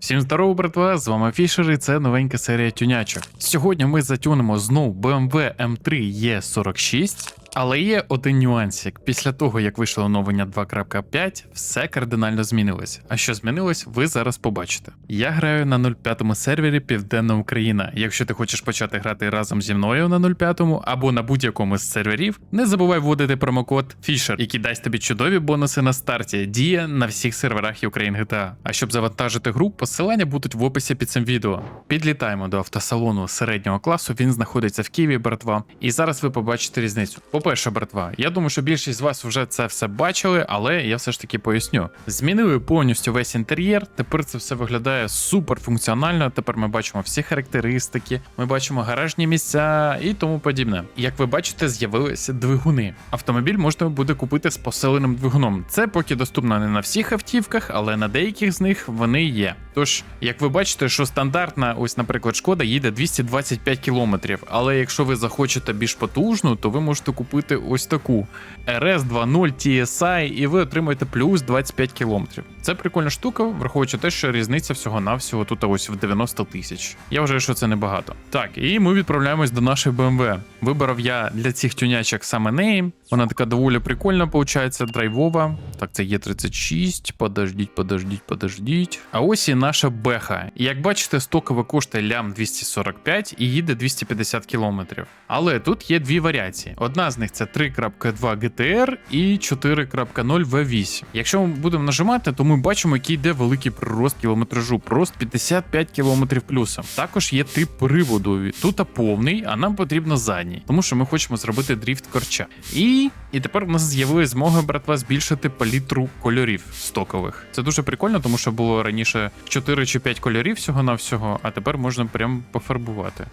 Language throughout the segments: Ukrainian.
Всім здорово, братва! З вами Фішер і це новенька серія тюнячок. Сьогодні ми затюнемо знову BMW M3 E46, але є один нюансик. Після того, як вийшло оновлення 2.5, все кардинально змінилось. А що змінилось, ви зараз побачите. Я граю на 0.5 сервері Південна Україна. Якщо ти хочеш почати грати разом зі мною на 0.5 або на будь-якому з серверів, не забувай вводити промокод Fisher, який дасть тобі чудові бонуси на старті. Діє на всіх серверах Ukraine GTA. А щоб завантажити гру, посилання будуть в описі під цим відео. Підлітаємо до автосалону середнього класу. Він знаходиться в Києві, братва. І зараз ви побачите різницю. По-перше, братва, я думаю, що більшість з вас вже це все бачили, але я все ж таки поясню. Змінили повністю весь інтер'єр. Тепер це все виглядає супер функціонально. Тепер ми бачимо всі характеристики, ми бачимо гаражні місця і тому подібне. Як ви бачите, з'явилися двигуни. Автомобіль можна буде купити з посиленим двигуном. Це поки доступно не на всіх автівках, але на деяких з них вони є. Тож, як ви бачите, що стандартна, ось, наприклад, шкода їде 225 км, але якщо ви захочете більш потужну, то ви можете купити ось таку RS 2.0 TSI, і ви отримаєте плюс 25 км. Це прикольна штука, враховуючи те, що різниця всього-навсього тут ось в 90 тисяч. Я вважаю, що це небагато. Так, і ми відправляємось до нашої BMW. Вибрав я для цих тюнячок саме неї. Вона така доволі прикольна, виходить, драйвова. Так, це є 36. Подождіть, подождіть, подождіть. А ось і наша беха. Як бачите, стоково коштує лям 245 і їде 250 км. Але тут є дві варіації. Одна з них це 3.2 GTR і 4.0 V8. Якщо ми будемо нажимати, то ми бачимо, який йде великий прирост кілометражу, просто 55 км плюсом. Також є тип приводу. Тут повний, а нам потрібно задній, тому що ми хочемо зробити дріфт корча. І, і тепер у нас з'явилась змога, братва, збільшити палітру кольорів стокових. Це дуже прикольно, тому що було раніше 4 чи 5 кольорів всього на всього, а тепер можна прям пофарбувати.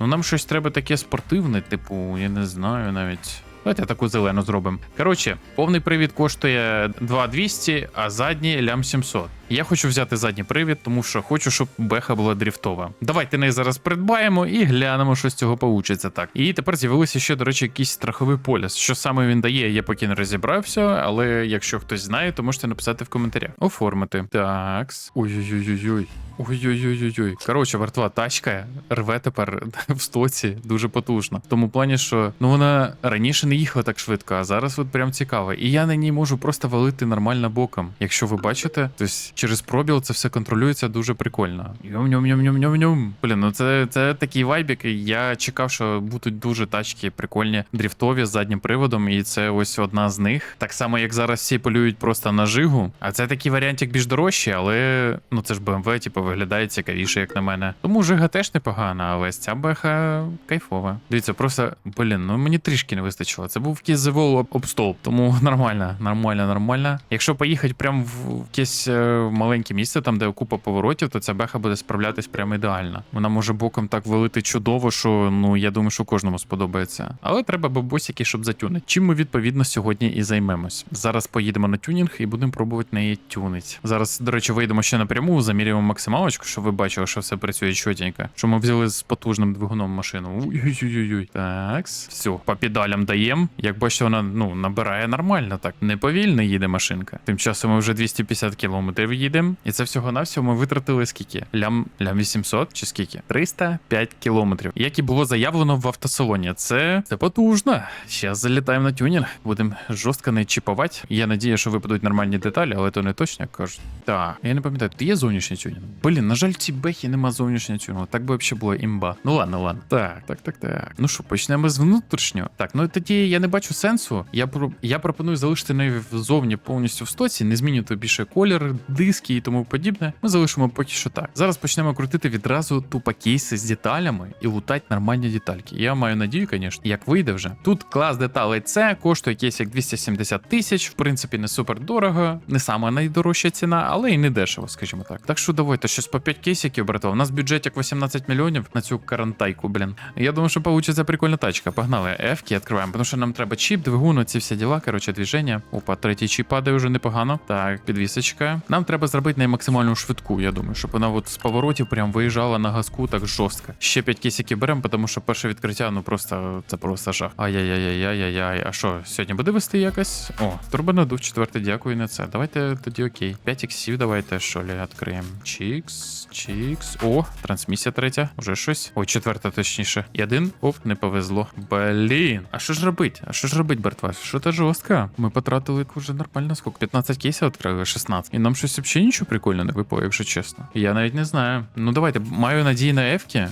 Ну нам щось треба таке спортивне, типу, я не знаю навіть. Давайте таку зелену зробимо. Коротше, повний привід коштує 2200, а задній лям 700. Я хочу взяти задній привід, тому що хочу, щоб беха була дріфтова. Давайте неї зараз придбаємо і глянемо, що з цього получиться так. І тепер з'явилося ще, до речі, якийсь страховий поліс. Що саме він дає, я поки не розібрався, але якщо хтось знає, то можете написати в коментарях. Оформити. Такс. Ой-ой-ой-ой. Ой-ой-ой-ой-ой. Коротше, вартова тачка рве тепер в стоці дуже потужно. В тому плані, що ну вона раніше не їхала так швидко, а зараз от прям цікаво. І я на ній можу просто валити нормально боком. Якщо ви бачите, то через пробіл це все контролюється дуже прикольно. Йом-йом-йом-йом-йом-йом. Блін, ну це, це такий вайбік. Я чекав, що будуть дуже тачки прикольні, дріфтові з заднім приводом, і це ось одна з них. Так само, як зараз всі полюють просто на жигу. А це такий варіантик більш дорожчий, але ну це ж BMW, типу, виглядає цікавіше, як на мене. Тому жига теж непогана, але ця беха кайфова. Дивіться, просто блін, ну мені трішки не вистачило. Це був якийсь об, об тому нормально, нормально, нормально. Якщо поїхати прямо в якесь е, маленьке місце, там де купа поворотів, то ця беха буде справлятись прямо ідеально. Вона може боком так велити чудово, що ну я думаю, що кожному сподобається. Але треба бабусіки, щоб затюнити. Чим ми відповідно сьогодні і займемось. Зараз поїдемо на тюнінг і будемо пробувати неї тюнить. Зараз, до речі, вийдемо ще напряму, замірюємо максималочку, щоб ви бачили, що все працює чотенько. Що ми взяли з потужним двигуном машину. Ой-ой-ой-ой. Так, все, по педалям даємо. Як бачите, вона ну набирає нормально, так не повільно їде машинка. Тим часом ми вже 250 кілометрів їдемо, і це всього навсього ми витратили скільки? Лям лям 800 чи скільки? 305 кілометрів. Як і було заявлено в автосалоні. Це це потужно. Зараз залітаємо на тюнінг, будемо жорстко не чіпувати. Я надію, що випадуть нормальні деталі, але то не точно як кажуть. Так, я не пам'ятаю, тут є зовнішній тюнінг? Блін, на жаль, в цій бехі нема зовнішнього тюнінгу. Так би взагалі було імба. Ну ладно, ладно. Так, так, так, так. Ну що, почнемо з внутрішнього. Так, ну тоді я не бачу сенсу. Я я пропоную залишити неї ззовні повністю в стоці, не змінювати більше колір, диски і тому подібне. Ми залишимо поки що так. Зараз почнемо крутити відразу тупо кейси з деталями і лутати нормальні детальки. Я маю надію, звісно, як вийде вже. Тут клас деталей це коштує кейс як 270 тисяч. В принципі, не супер дорого, не сама найдорожча ціна, але і не дешево, скажімо так. Так що давайте щось по 5 кейсиків, братва. У нас бюджет як 18 мільйонів на цю карантайку, блін. Я думаю, що получиться прикольна тачка. Погнали, F-ки відкриваємо, тому що нам треба чіп, двигун, ці всі діла, коротше, движення. Опа, третій чіп падає вже непогано. Так, підвісочка. Нам треба треба зробити на максимальну швидку, я думаю, щоб вона от з поворотів прям виїжджала на газку так жорстко. Ще 5 кейсиків беремо, тому що перше відкриття, ну просто це просто жах. Ай-яй-яй-яй-яй-яй. А що, сьогодні буде вести якось? О, турбонадув четвертий, дякую на це. Давайте тоді окей. 5 іксів давайте що ли відкриємо. Чікс, чікс. О, трансмісія третя. Уже щось. Ой, четверта точніше. І один. Оп, не повезло. Блін. А що ж робить? А що ж робить, братва? Що то жорстко? Ми потратили вже нормально скільки? 15 кейсів відкрили, 16. І нам щось взагалі нічого прикольного не випало, якщо чесно. Я навіть не знаю. Ну давайте, маю надії на ефки.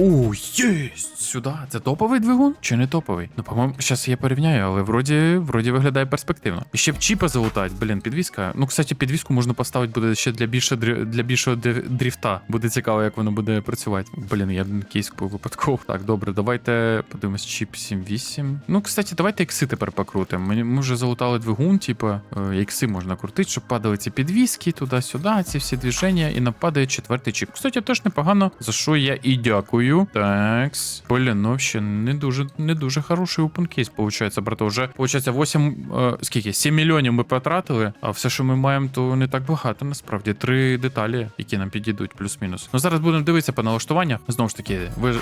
О, єсть! Сюди. Це топовий двигун чи не топовий? Ну, по-моєму, зараз я порівняю, але вроді, вроді виглядає перспективно. І ще б чіпа залутать, блін, підвіска. Ну, кстати, підвіску можна поставити буде ще для більше для більшого дріфта. Буде цікаво, як воно буде працювати. Блін, я кейс купив випадково. Так, добре, давайте подивимось, чіп 7.8. Ну, кстати, давайте ікси тепер покрутимо. Ми, ми вже залутали двигун, типа, е, ікси можна крутити, щоб падали ці підвіски туди-сюди, ці всі движення, і нападає четвертий чіп. Кстати, теж непогано, за що я і дякую. Такс. Блін, ну ще не дуже, не дуже хороший open кейс, получається, брато. Вже, получається, 8, е, скільки? 7 мільйонів ми потратили, а все, що ми маємо, то не так багато, насправді. Три деталі, які нам підійдуть, плюс-мінус. Ну, зараз будемо дивитися по налаштуваннях. Знову ж таки, ви ж.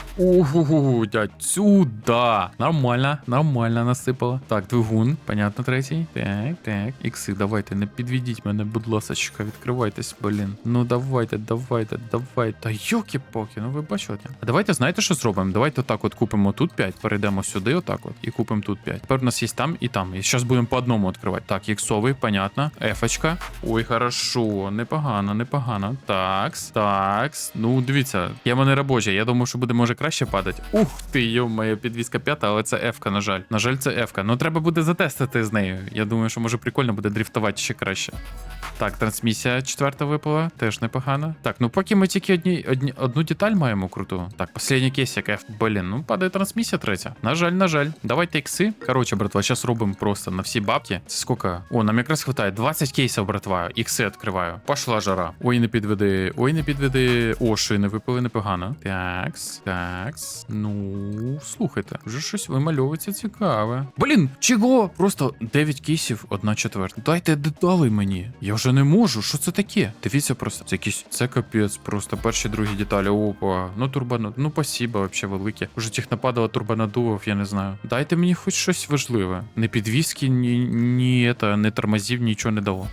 Дядь, сюда. Нормально, нормально насипало. Так, двигун, понятно, третій. Так, так. Ікси, давайте, не підведіть мене, будь ласочка, відкривайтесь, блін. Ну давайте, давайте, давайте. Та йоки-поки, ну ви бачили. А давайте знаєте, що зробимо? Давайте так от купимо тут 5, перейдемо сюди, отак от, і купимо тут 5. Тепер у нас є там і там. І зараз будемо по одному відкривати. Так, іксовий, понятно. Ефочка. Ой, хорошо, непогано, непогано. Такс, такс. Ну, дивіться, я мене робоча. Я думаю, що буде може краще падати. Ух ти, йо, моя підвіска п'ята, але це ефка, на жаль. На жаль, це ефка. Ну треба буде затестити з нею. Я думаю, що може прикольно буде дрифтувати ще краще. Так, трансмісія четверта випала, теж непогано. Так, ну поки ми тільки одні, одні, одну деталь маємо круту. Так, останній кейсик F. Блін, ну падає трансмісія третя. На жаль, на жаль. Давайте ікси. Коротше, братва, зараз робимо просто на всі бабки. Це скільки? О, нам якраз хватає 20 кейсів, братва. Ікси відкриваю. Пошла жара. Ой, не підведи. Ой, не підведи. О, шини випали непогано. Такс, такс. Ну, слухайте, вже щось вимальовується цікаве. Блін, чого? Просто 9 кейсів, одна четверта. Дайте деталей мені. Я вже не можу. Що це таке? Дивіться просто. Це якийсь. Це капець, просто перші другі деталі. Опа. Ну, турбано. Ну, спасибо, вообще велике. Уже тих нападало турбонадував, я не знаю. Дайте мені хоч щось важливе. Не підвіски, ні, ні, это, не тормозів, нічого не дало.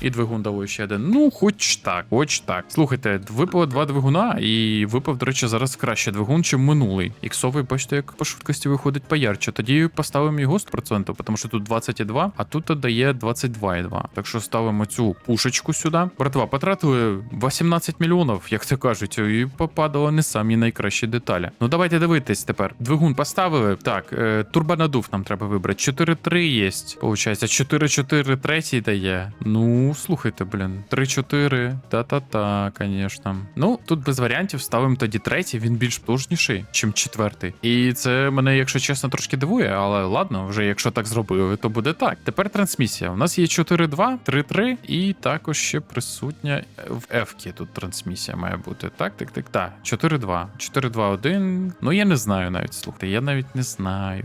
І двигун дало ще один. Ну, хоч так, хоч так. Слухайте, випало два двигуна, і випав, до речі, зараз краще двигун, чим минулий. Іксовий, бачите, як по швидкості виходить поярче. Тоді поставимо його 100%, тому що тут 22, а тут дає 22,2. Так що ставимо цю пушечку сюди. Братва, потратили 18 мільйонів, як це кажуть, і попадало не самі найкращі деталі. Ну давайте дивитись тепер. Двигун поставили. Так, е, турбонадув нам треба вибрати. 4-3 є. Получається, 4-4 третій дає. Ну, слухайте, блін. 3-4. Та-та-та, звісно. Ну, тут без варіантів ставимо тоді третій, він більш потужніший, чим четвертий. І це мене, якщо чесно, трошки дивує, але ладно, вже якщо так зробили, то буде так. Тепер трансмісія. У нас є 4-2, 3-3, і також ще присутня в F тут трансмісія має бути. Так, так, так, так. 4-2. 4-2-1. Ну, я не знаю навіть, слухайте, я навіть не знаю.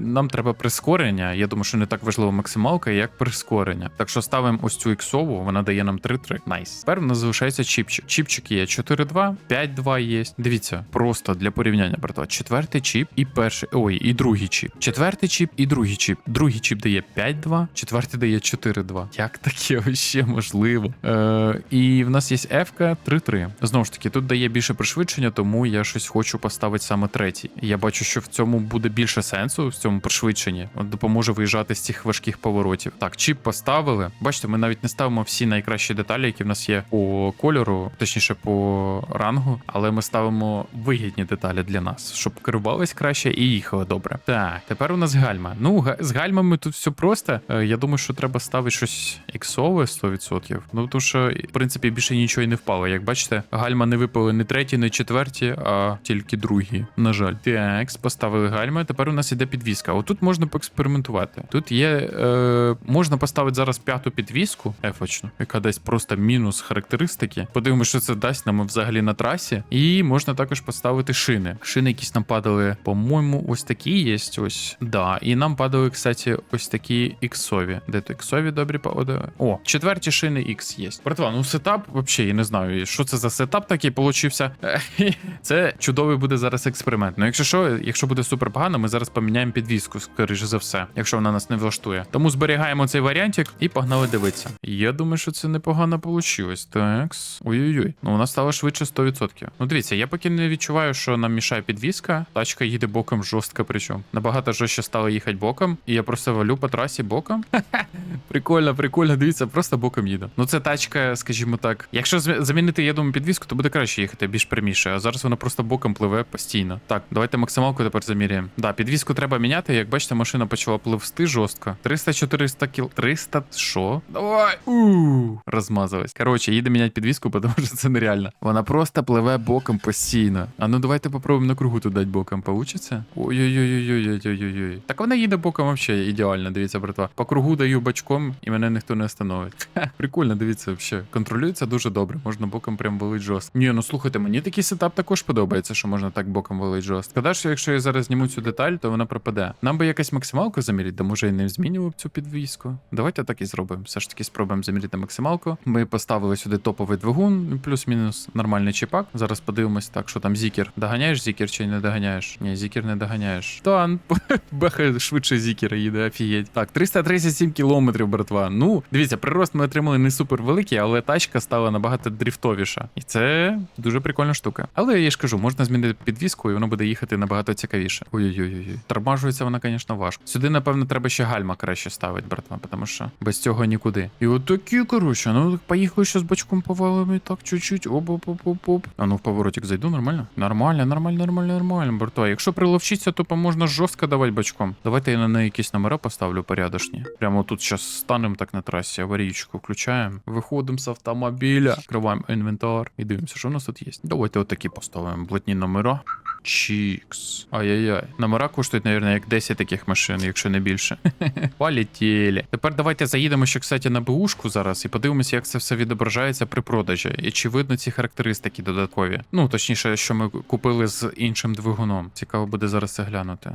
Нам треба прискорення. Я думаю, що не так важлива максималка, як прискорення. Так що ставимо ось цю іксову, вона дає нам 3-3. Найс. Тепер у нас залишається чіпчик. Чіпчик є 4-2, 5-2 є. Дивіться, просто для порівняння, братва. Четвертий чіп і перший. Ой, і другий чіп. Четвертий чіп і другий чіп. Другий чіп дає 5-2, четвертий дає 4-2. Як таке ще можливо? Е, і в нас є F 3-3. Знову ж таки, тут дає більше пришвидшення, тому я щось хочу поставити саме третій. Я бачу, що в цьому буде більше сенсу в цьому пришвидшенні. Допоможе виїжджати з цих важких поворотів. Так, чіп поставили. Бачите, ми навіть не ставимо всі найкращі деталі, які в нас є по кольору, точніше по рангу, але ми ставимо вигідні деталі для нас, щоб керувались краще і їхали добре. Так, тепер у нас гальма. Ну, з гальмами тут все просто. Е, Я думаю, що треба ставити щось іксове 100%. Ну, тому що, в принципі, більше нічого і не впало. Як бачите, гальма не випали не треті, не четверті, а тільки другі. На жаль. Так, поставили гальма. Тепер у нас іде підвіска. Отут можна поекспериментувати. Тут є. Е, можна поставити зараз п'яту підвіску. Підвіску ефочну, яка дасть просто мінус характеристики. Подивимося, що це дасть нам взагалі на трасі. І можна також поставити шини. Шини якісь нам падали, по-моєму, ось такі є. Ось. Да. І нам падали, кстати, ось такі іксові. Де то іксові добрі падали? О, четверті шини X є. Братва, ну сетап, взагалі, я не знаю, що це за сетап такий получився. Це чудовий буде зараз експеримент. Ну, якщо що, якщо буде супер погано, ми зараз поміняємо підвіску, скоріше за все, якщо вона нас не влаштує. Тому зберігаємо цей варіантик і погнали дивитися. Я думаю, що це непогано вийшло. Такс. Ой-ой-ой. Ну, вона стала швидше 100%. Ну, дивіться, я поки не відчуваю, що нам мішає підвіска. Тачка їде боком жорстко, причому. Набагато жорстче стало їхати боком. І я просто валю по трасі боком. Прикольно, прикольно, дивіться, просто боком їду. Ну це тачка, скажімо так. Якщо замінити, я думаю, підвіску, то буде краще їхати, більш пряміше. А зараз вона просто боком пливе постійно. Так, давайте максималку тепер заміряємо. Да, підвіску треба міняти. Як бачите, машина почала пливсти жорстко. 300-400 кіл. 300 що? Давай! Ууу, розмазалась. Коротше, їде міняти підвіску, тому що це нереально. Вона просто пливе боком постійно. А ну давайте попробуємо на кругу тут дати боком. Получиться? Ой-ой-ой-ой-ой-ой-ой. Так вона їде боком взагалі ідеально, дивіться, братва. По кругу даю бачком, і мене ніхто не остановить. Прикольно, дивіться, взагалі. Контролюється дуже добре. Можна боком прям валить жорстко. Ні, ну слухайте, мені такий сетап також подобається, що можна так боком валить жорстко. Шкода, що якщо я зараз зніму цю деталь, то вона пропаде. Нам би якась максималку заміряти, да може і не змінював цю підвіску. Давайте так і зробимо. Все ж таки спробуємо заміряти максималку. Ми поставили сюди топовий двигун, плюс-мінус нормальний чіпак. Зараз подивимось так, що там зікер. Доганяєш зікер чи не доганяєш? Ні, зікер не доганяєш. Тан, беха швидше зікера їде, офігеть. Так, 337 кілометрів, братва. Ну, дивіться, прирост ми отримали не супер великий, але тачка стала набагато дріфтовіша. І це дуже прикольна штука. Але я ж кажу, можна змінити підвіску, і воно буде їхати набагато цікавіше. Ой-ой-ой. Тормажується вона, звісно, важко. Сюди, напевно, треба ще гальма краще ставити, братва, тому що без цього нікуди. І от такі, коротше, ну поїхали ще з бачком повалимо так чуть-чуть. Оп-оп-оп-оп. А ну в поворотик зайду, нормально? Нормально, нормально, нормально, нормально, братва. Якщо приловчиться, то можна жорстко давати бачком. Давайте я на неї якісь номера поставлю порядочні. Прямо тут зараз станемо так на трасі, аварійку включаємо. Виходимо з автомобіля, відкриваємо інвентар і дивимося, що у нас тут є. Давайте отакі поставимо. Блатні номера. Чікс. Ай-яй-яй. Номера коштують, мабуть, як 10 таких машин, якщо не більше. Полетіли. Тепер давайте заїдемо ще, кстати, на БУшку зараз і подивимося, як це все відображається при продажі. І чи видно ці характеристики додаткові. Ну, точніше, що ми купили з іншим двигуном. Цікаво буде зараз це глянути.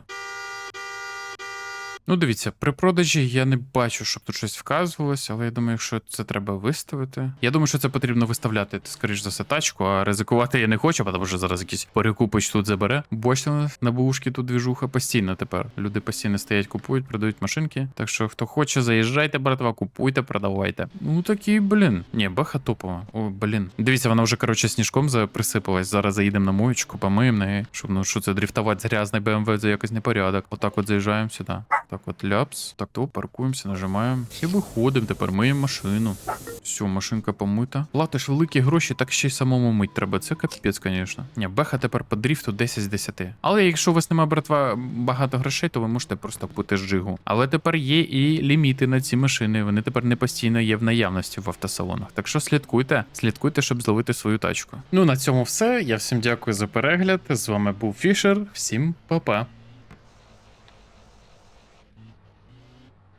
Ну, дивіться, при продажі я не бачу, щоб тут щось вказувалося, але я думаю, якщо це треба виставити. Я думаю, що це потрібно виставляти, скоріш за все, тачку, а ризикувати я не хочу, тому що зараз якийсь перекупич тут забере. Бачите, на бушки тут двіжуха постійно тепер. Люди постійно стоять, купують, продають машинки. Так що, хто хоче, заїжджайте, братва, купуйте, продавайте. Ну такі, блін. Ні, баха топова. О, блін. Дивіться, вона вже, коротше, сніжком присипалась. Зараз заїдемо на моєчку, помиємо неї, щоб ну що це дріфтувати з грязний BMW, це якось непорядок. Отак от заїжджаємо сюди. Так от ляпс. Так то паркуємося, нажимаємо. І виходимо. Тепер миємо машину. Все, машинка помита. Платиш великі гроші, так ще й самому мить треба. Це капець, звісно. Ні, беха тепер по дріфту 10 з 10. Але якщо у вас немає, братва, багато грошей, то ви можете просто купити жигу. Але тепер є і ліміти на ці машини. Вони тепер не постійно є в наявності в автосалонах. Так що слідкуйте, слідкуйте, щоб зловити свою тачку. Ну на цьому все. Я всім дякую за перегляд. З вами був Фішер. Всім па-па.